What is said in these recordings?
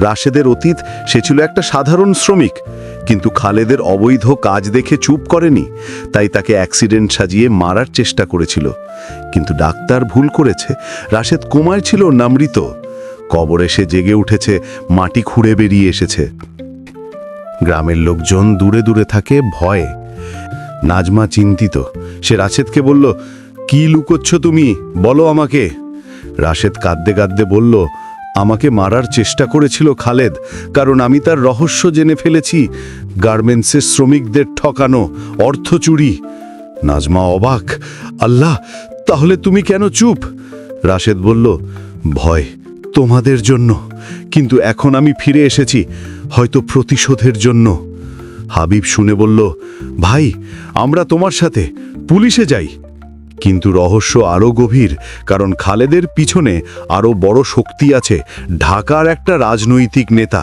রাশেদের অতীত, সে ছিল একটা সাধারণ শ্রমিক। কিন্তু খালেদের অবৈধ কাজ দেখে চুপ করেনি, তাই তাকে অ্যাক্সিডেন্ট সাজিয়ে মারার চেষ্টা করেছিল। কিন্তু ডাক্তার ভুল করেছে, রাশেদ কুমার ছিল নামৃত কবরে সে জেগে উঠেছে, মাটি খুঁড়ে বেরিয়ে এসেছে। গ্রামের লোকজন দূরে দূরে থাকে, ভয়ে। নাজমা চিন্তিত, সে রাশেদকে বলল, কি লুকোচ্ছ তুমি? বলো আমাকে। রাশেদ কাঁদতে কাঁদতে বলল আমাকে মারার চেষ্টা করেছিল খালেদ, কারণ আমি তার রহস্য জেনে ফেলেছি। গার্মেন্টসের শ্রমিকদের ঠকানো, অর্থ চুরি। নাজমা অবাক, আল্লাহ, তাহলে তুমি কেন চুপ? রাশেদ বলল, ভয় তোমাদের জন্য, কিন্তু এখন আমি ফিরে এসেছি, হয়তো প্রতিশোধের জন্য। হাবিব শুনে বলল, ভাই, আমরা তোমার সাথে, পুলিশে যাই। কিন্তু রহস্য আরও গভীর, কারণ খালেদের পিছনে আরও বড় শক্তি আছে, ঢাকার একটা রাজনৈতিক নেতা।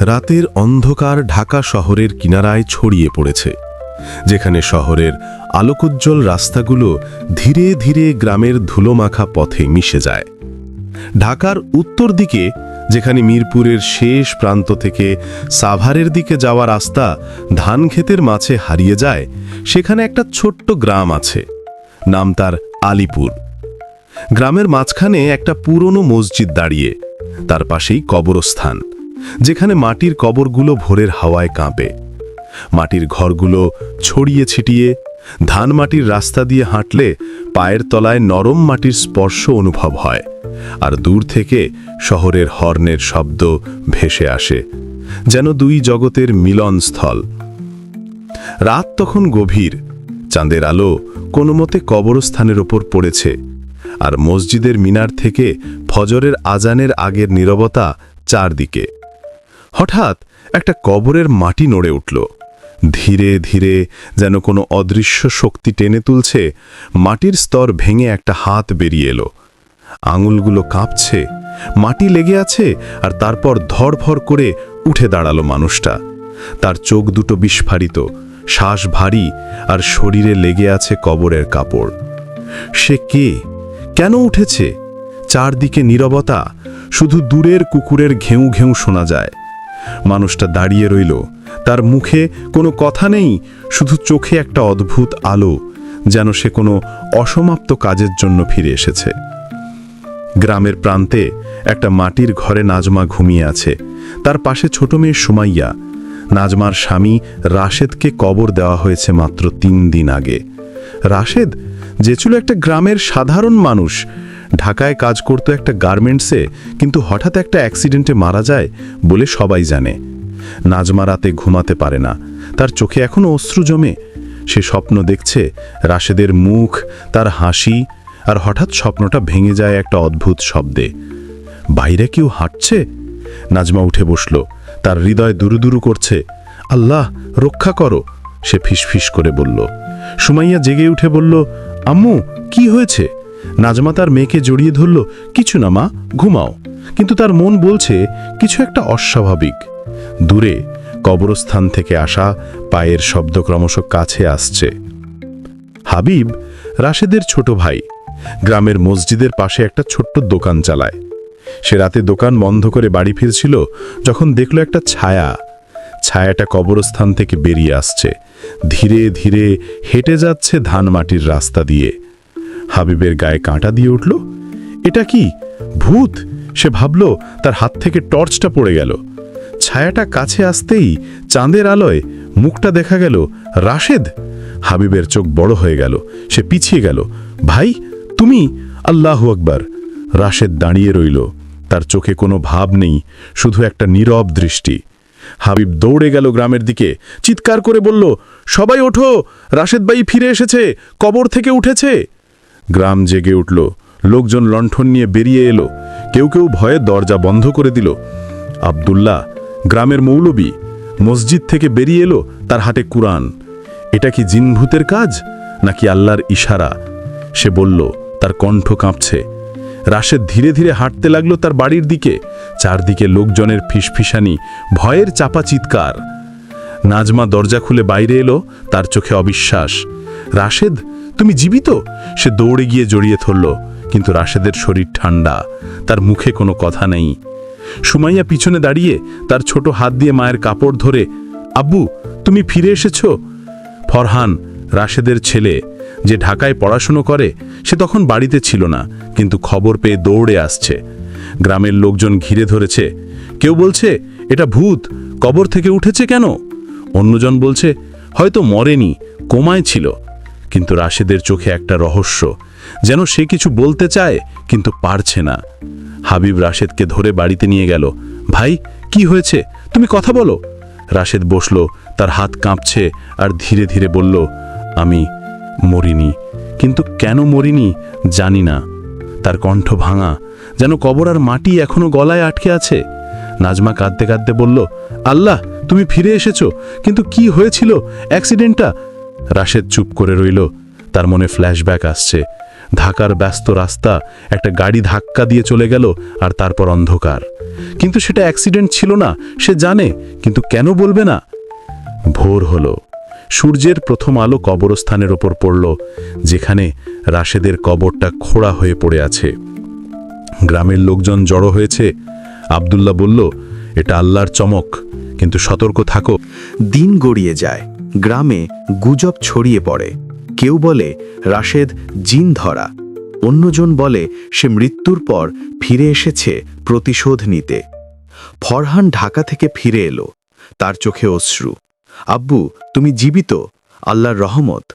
রাতের অন্ধকার ঢাকা শহরের কিনারায় ছড়িয়ে পড়েছে, যেখানে শহরের আলোকোজ্জ্বল রাস্তাগুলো ধীরে ধীরে গ্রামের ধুলোমাখা পথে মিশে যায়। ঢাকার উত্তর দিকে যেখানে মিরপুরের শেষ প্রান্ত থেকে সাভারের দিকে যাওয়া রাস্তা ধান ক্ষেতের মাঝে হারিয়ে যায়, সেখানে একটা ছোট্ট গ্রাম আছে। নাম তার আলিপুর। গ্রামের মাঝখানে একটা পুরনো মসজিদ দাঁড়িয়ে, তার পাশেই কবরস্থান, যেখানে মাটির কবরগুলো ভোরের হাওয়ায় কাঁপে। মাটির ঘরগুলো ছড়িয়ে ছিটিয়ে, ধান মাটির রাস্তা দিয়ে হাঁটলে পায়ের তলায় নরম মাটির স্পর্শ অনুভব হয়। আর দূর থেকে শহরের হর্নের শব্দ ভেসে আসে, যেন দুই জগতের মিলনস্থল। রাত তখন গভীর, চাঁদের আলো কোনো মতে কবরস্থানের ওপর পড়েছে, আর মসজিদের মিনার থেকে ফজরের আজানের আগের নীরবতা চারদিকে। হঠাৎ একটা কবরের মাটি নড়ে উঠল, ধীরে ধীরে যেন কোনো অদৃশ্য শক্তি টেনে তুলছে, মাটির স্তর ভেঙে একটা হাত বেরিয়ে এলো। আঙুলগুলো কাঁপছে, মাটি লেগে আছে আর তারপর ধড়ফড় করে উঠে দাঁড়াল মানুষটা। তার চোখ দুটো বিস্ফারিত, শ্বাস ভারী আর শরীরে লেগে আছে কবরের কাপড়। সে কে? কেন উঠেছে? চারদিকে নীরবতা, শুধু দূরের কুকুরের ঘেউ ঘেউ শোনা যায়। মানুষটা দাঁড়িয়ে রইল, তার মুখে কোনো কথা নেই, শুধু চোখে একটা অদ্ভুত আলো, যেন সে কোনো অসমাপ্ত কাজের জন্য ফিরে এসেছে। গ্রামের প্রান্তে একটা মাটির ঘরে নাজমা ঘুমিয়ে আছে। তার পাশে ছোট মেয়ে সুমাইয়া। নাজমার স্বামী রাশেদকে কবর দেওয়া হয়েছে মাত্র তিন দিন আগে। রাশেদ, যে ছিল একটা গ্রামের সাধারণ মানুষ, ঢাকায় কাজ করতো একটা গার্মেন্টসে, কিন্তু হঠাৎ একটা অ্যাক্সিডেন্টে মারা যায় বলে সবাই জানে। নাজমা রাতে ঘুমাতে পারে না। তার চোখে এখনও অশ্রু জমে। সে স্বপ্ন দেখছে রাশেদের মুখ, তার হাসি আর হঠাৎ স্বপ্নটা ভেঙে যায় একটা অদ্ভুত শব্দে। বাইরে কেউ হাঁটছে? নাজমা উঠে বসল। তার হৃদয় দুরু দুরু করছে। আল্লাহ, রক্ষা করো। সে ফিসফিস করে বলল। সুমাইয়া জেগে উঠে বলল, আম্মু, কি হয়েছে? নাজমা তার মেয়েকে জড়িয়ে ধরল, কিছু না মা, ঘুমাও। কিন্তু তার মন বলছে, কিছু একটা অস্বাভাবিক। দূরে, কবরস্থান থেকে আসা পায়ের শব্দ ক্রমশ কাছে আসছে। হাবিব, রাশেদের ছোট ভাই গ্রামের মসজিদের পাশে একটা ছোট্ট দোকান চালায়। সে রাতে দোকান বন্ধ করে বাড়ি ফিরছিল যখন দেখল একটা ছায়া। ছায়াটা কবরস্থান থেকে বেরিয়ে আসছে। ধীরে ধীরে হেঁটে যাচ্ছে ধান মাটির রাস্তা দিয়ে। হাবিবের গায়ে কাঁটা দিয়ে উঠল, এটা কি? ভূত? সে ভাবল, তার হাত থেকে টর্চটা পড়ে গেল। ছায়াটা কাছে আসতেই চাঁদের আলোয় মুখটা দেখা গেল, রাশেদ? হাবিবের চোখ বড় হয়ে গেল, সে পিছিয়ে গেল, ভাই তুমি? আল্লাহ আকবার। রাশেদ দাঁড়িয়ে রইল। তার চোখে কোনো ভাব নেই, শুধু একটা নীরব দৃষ্টি। হাবিব দৌড়ে গেল গ্রামের দিকে, চিৎকার করে বলল, সবাই ওঠো! রাশেদ ভাই ফিরে এসেছে, কবর থেকে উঠেছে! গ্রাম জেগে উঠল। লোকজন লণ্ঠন নিয়ে বেরিয়ে এলো। কেউ কেউ ভয়ে দরজা বন্ধ করে দিল। আব্দুল্লাহ, গ্রামের মৌলবী, মসজিদ থেকে বেরিয়ে এলো তার হাতে কুরআন। এটা কি জিনভূতের কাজ, নাকি আল্লাহর ইশারা? সে বলল তার কণ্ঠ কাঁপছে। রাশেদ ধীরে ধীরে হাঁটতে লাগল তার বাড়ির দিকে। চারদিকে লোকজনের ফিসফিসানি, ভয়ের চাপা চিৎকার। নাজমা দরজা খুলে বাইরে এলো, তার চোখে অবিশ্বাস। রাশেদ, তুমি জীবিত? সে দৌড়ে গিয়ে জড়িয়ে ধরল, কিন্তু রাশেদের শরীর ঠান্ডা, তার মুখে কোনো কথা নেই। সুমাইয়া পিছনে দাঁড়িয়ে তার ছোট হাত দিয়ে মায়ের কাপড় ধরে, আব্বু, তুমি ফিরে এসেছ? ফরহান, রাশেদের ছেলে। যে ঢাকায় পড়াশুনো করে, সে তখন বাড়িতে ছিল না, কিন্তু খবর পেয়ে দৌড়ে আসছে। গ্রামের লোকজন ঘিরে ধরেছে, কেউ বলছে, এটা ভূত, কবর থেকে উঠেছে কেন? অন্যজন বলছে, হয়তো মরেনি, কোমায় ছিল। কিন্তু রাশেদের চোখে একটা রহস্য, যেন সে কিছু বলতে চায়, কিন্তু পারছে না। হাবিব রাশেদকে ধরে বাড়িতে নিয়ে গেল, ভাই, কি হয়েছে? তুমি কথা বলো। রাশেদ বসল, তার হাত কাঁপছে আর ধীরে ধীরে বলল, আমি মরিনি। কিন্তু কেন মরিনি জানি না। তার কণ্ঠ ভাঙা, যেন কবর আর মাটি এখনও গলায় আটকে আছে। নাজমা কাঁদতে কাঁদতে বলল, আল্লাহ, তুমি ফিরে এসেছ, কিন্তু কি হয়েছিল? অ্যাক্সিডেন্টটা? রাশেদ চুপ করে রইল। তার মনে ফ্ল্যাশব্যাক আসছে। ঢাকার ব্যস্ত রাস্তা, একটা গাড়ি ধাক্কা দিয়ে চলে গেল আর তারপর অন্ধকার। কিন্তু সেটা অ্যাক্সিডেন্ট ছিল না, সে জানে, কিন্তু কেন বলবে না? ভোর হলো। সূর্যের প্রথম আলো কবরস্থানের ওপর পড়ল, যেখানে রাশেদের কবরটা খোড়া হয়ে পড়ে আছে। গ্রামের লোকজন জড়ো হয়েছে। আব্দুল্লাহ বলল, এটা আল্লাহর চমক, কিন্তু সতর্ক থাকো। দিন গড়িয়ে যায়, গ্রামে গুজব ছড়িয়ে পড়ে। কেউ বলে, রাশেদ জিন ধরা। অন্যজন বলে, সে মৃত্যুর পর ফিরে এসেছে প্রতিশোধ নিতে। ফরহান ঢাকা থেকে ফিরে এলো, তার চোখে অশ্রু। আব্বু, তুমি জীবিত, আল্লাহর রহমত।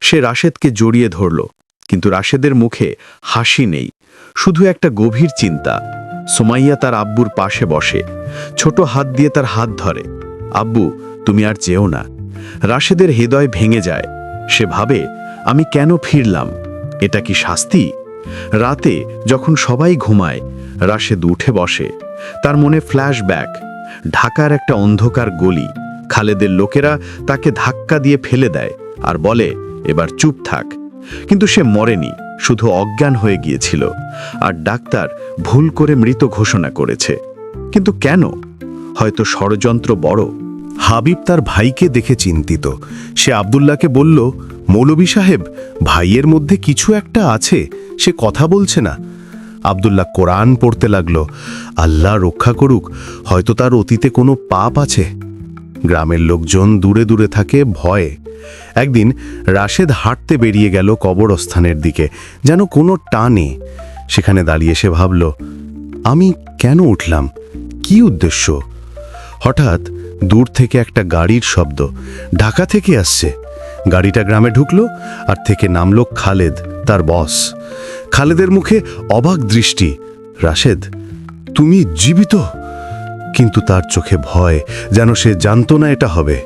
সে রাশেদকে জড়িয়ে ধরল, কিন্তু রাশেদের মুখে হাসি নেই, শুধু একটা গভীর চিন্তা। সোমাইয়া তার আব্বুর পাশে বসে, ছোট হাত দিয়ে তার হাত ধরে। আব্বু, তুমি আর চেও না। রাশেদের হৃদয় ভেঙে যায়। সে ভাবে, আমি কেন ফিরলাম? এটা কি শাস্তি? রাতে যখন সবাই ঘুমায়, রাশেদ উঠে বসে। তার মনে ফ্ল্যাশব্যাক, ঢাকার একটা অন্ধকার গলি। খালেদের লোকেরা তাকে ধাক্কা দিয়ে ফেলে দেয় আর বলে, এবার চুপ থাক। কিন্তু সে মরেনি, শুধু অজ্ঞান হয়ে গিয়েছিল। আর ডাক্তার ভুল করে মৃত ঘোষণা করেছে। কিন্তু কেন? হয়তো ষড়যন্ত্র বড়। হাবিব তার ভাইকে দেখে চিন্তিত। সে আব্দুল্লাহকে বলল মৌলবী সাহেব, ভাইয়ের মধ্যে কিছু একটা আছে, সে কথা বলছে না। আব্দুল্লাহ কোরআন পড়তে লাগল, আল্লাহ রক্ষা করুক, হয়তো তার অতীতে কোনো পাপ আছে। গ্রামের লোকজন দূরে দূরে থাকে ভয়ে। একদিন রাশেদ হাঁটতে বেরিয়ে গেল কবরস্থানের দিকে, যেন কোনো টানে। সেখানে দাঁড়িয়ে সে ভাবল, আমি কেন উঠলাম? কি উদ্দেশ্য? হঠাৎ দূর থেকে একটা গাড়ির শব্দ, ঢাকা থেকে আসছে। গাড়িটা গ্রামে ঢুকলো আর থেকে নামলো খালেদ, তার বস। খালেদের মুখে অবাক দৃষ্টি। রাশেদ, তুমি জীবিত? কিন্তু তার চোখে ভয়, যেন সে জানতো না এটা হবে।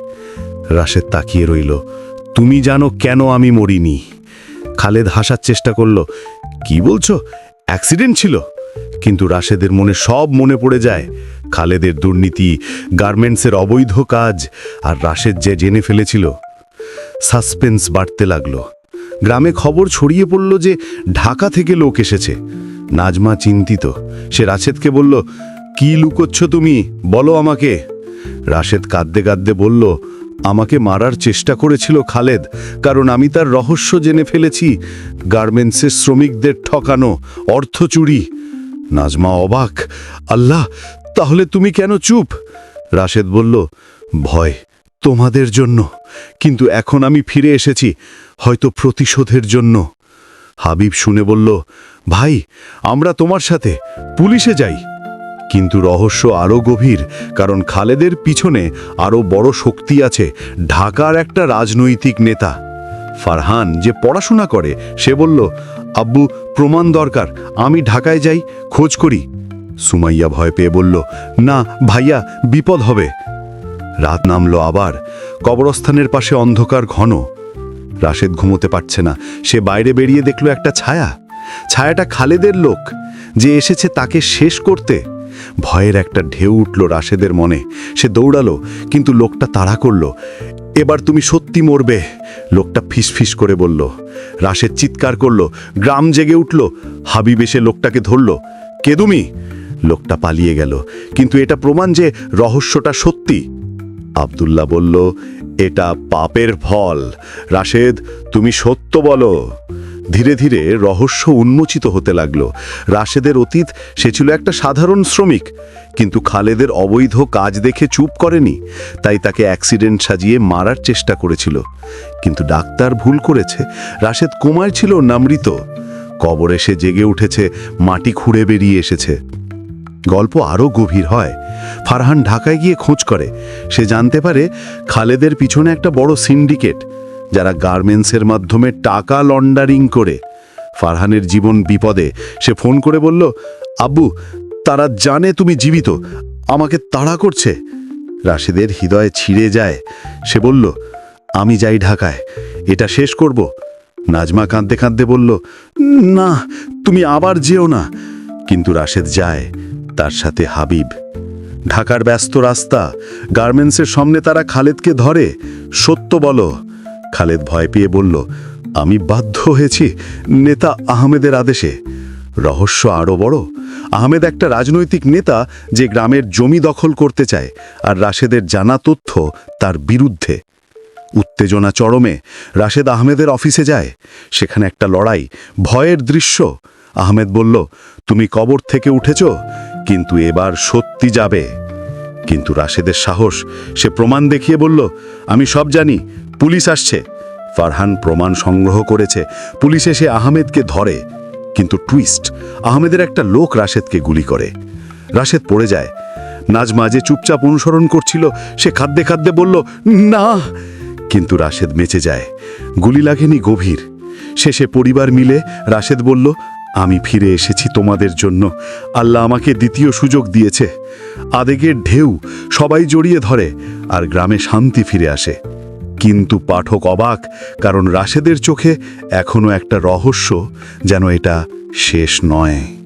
রাশেদ তাকিয়ে রইল, তুমি জানো কেন আমি মরিনি? খালেদ হাসার চেষ্টা করল, কি বলছো? অ্যাক্সিডেন্ট ছিল? কিন্তু রাশেদের মনে সব মনে পড়ে যায়। খালেদের দুর্নীতি, গার্মেন্টসের অবৈধ কাজ আর রাশেদ যে জেনে ফেলেছিল। সাসপেন্স বাড়তে লাগল। গ্রামে খবর ছড়িয়ে পড়ল যে ঢাকা থেকে লোক এসেছে। নাজমা চিন্তিত। সে রাশেদকে বলল কি লুকোচ্ছ তুমি? বলো আমাকে। রাশেদ কাঁদতে কাঁদতে বলল, আমাকে মারার চেষ্টা করেছিল খালেদ, কারণ আমি তার রহস্য জেনে ফেলেছি। গার্মেন্টসের শ্রমিকদের ঠকানো, অর্থ চুরি। নাজমা অবাক, আল্লাহ, তাহলে তুমি কেন চুপ? রাশেদ বলল, ভয় তোমাদের জন্য, কিন্তু এখন আমি ফিরে এসেছি, হয়তো প্রতিশোধের জন্য। হাবিব শুনে বলল, ভাই, আমরা তোমার সাথে, পুলিশে যাই। কিন্তু রহস্য আরও গভীর, কারণ খালেদের পিছনে আরও বড় শক্তি আছে, ঢাকার একটা রাজনৈতিক নেতা। ফারহান যে পড়াশোনা করে, সে বলল, আব্বু, প্রমাণ দরকার, আমি ঢাকায় যাই, খোঁজ করি। সুমাইয়া ভয় পেয়ে বলল, না, ভাইয়া, বিপদ হবে। রাত নামলো আবার, কবরস্থানের পাশে অন্ধকার ঘন। রাশেদ ঘুমোতে পারছে না, সে বাইরে বেরিয়ে দেখল একটা ছায়া। ছায়াটা খালেদের লোক, যে এসেছে তাকে শেষ করতে। ভয়ের একটা ঢেউ উঠল রাশেদের মনে। সে দৌড়ালো, কিন্তু লোকটা তাড়া করল। এবার তুমি সত্যি মরবে, লোকটা ফিসফিস করে বলল। রাশেদ চিৎকার করল, গ্রাম জেগে উঠল। হাবিব এসে লোকটাকে ধরল। কে তুমি? লোকটা পালিয়ে গেল। কিন্তু এটা প্রমাণ যে রহস্যটা সত্যি। আব্দুল্লাহ বলল, এটা পাপের ফল। রাশেদ, তুমি সত্য বলো। ধীরে ধীরে রহস্য উন্মোচিত হতে লাগল। রাশেদের অতীত, সে ছিল একটা সাধারণ শ্রমিক। কিন্তু খালেদের অবৈধ কাজ দেখে চুপ করেনি, তাই তাকে অ্যাক্সিডেন্ট সাজিয়ে মারার চেষ্টা করেছিল। কিন্তু ডাক্তার ভুল করেছে, রাশেদ কুমার ছিল নামৃত কবরে সে জেগে উঠেছে, মাটি খুঁড়ে বেরিয়ে এসেছে। গল্প আরও গভীর হয়। ফারহান ঢাকায় গিয়ে খোঁজ করে। সে জানতে পারে, খালেদের পিছনে একটা বড় সিন্ডিকেট। যারা গার্মেন্টসের মাধ্যমে টাকা লন্ডারিং করে। ফারহানের জীবন বিপদে সে ফোন করে বলল, আব্বু, তারা জানে তুমি জীবিত, আমাকে তাড়া করছে। রাশেদের হৃদয়ে ছিঁড়ে যায়। সে বলল, আমি যাই ঢাকায়, এটা শেষ করব। নাজমা কাঁদতে কাঁদতে বলল, না, তুমি আবার যেও না। কিন্তু রাশেদ যায়, তার সাথে হাবিব। ঢাকার ব্যস্ত রাস্তা, গার্মেন্টসের সামনে তারা খালেদকে ধরে, সত্য বলো খালেদ ভয় পেয়ে বলল, আমি বাধ্য হয়েছি নেতা আহমেদের আদেশে। রহস্য আরও বড়, আহমেদ একটা রাজনৈতিক নেতা যে গ্রামের জমি দখল করতে চায় আর রাশেদের জানা তথ্য তার বিরুদ্ধে। উত্তেজনা চরমে রাশেদ আহমেদের অফিসে যায়। সেখানে একটা লড়াই, ভয়ের দৃশ্য। আহমেদ বলল, তুমি কবর থেকে উঠেছ, কিন্তু এবার সত্যি যাবে। কিন্তু রাশেদের সাহস সে প্রমাণ দেখিয়ে বলল, আমি সব জানি পুলিশ আসছে। ফারহান প্রমাণ সংগ্রহ করেছে। পুলিশ এসে আহমেদকে ধরে, কিন্তু টুইস্ট, আহমেদের একটা লোক রাশেদকে গুলি করে। রাশেদ পড়ে যায়। নাজমা যে চুপচাপ অনুসরণ করছিল, সে খাদ্যে খাদ্যে বলল, না। কিন্তু রাশেদ বেঁচে যায়। গুলি লাগেনি গভীর। শেষে পরিবার মিলে রাশেদ বলল, আমি ফিরে এসেছি তোমাদের জন্য। আল্লাহ আমাকে দ্বিতীয় সুযোগ দিয়েছে। আদেগের ঢেউ সবাই জড়িয়ে ধরে, আর গ্রামে শান্তি ফিরে আসে। কিন্তু পাঠক অবাক কারণ রাশেদের চোখে এখনও একটা রহস্য যেন এটা শেষ নয়।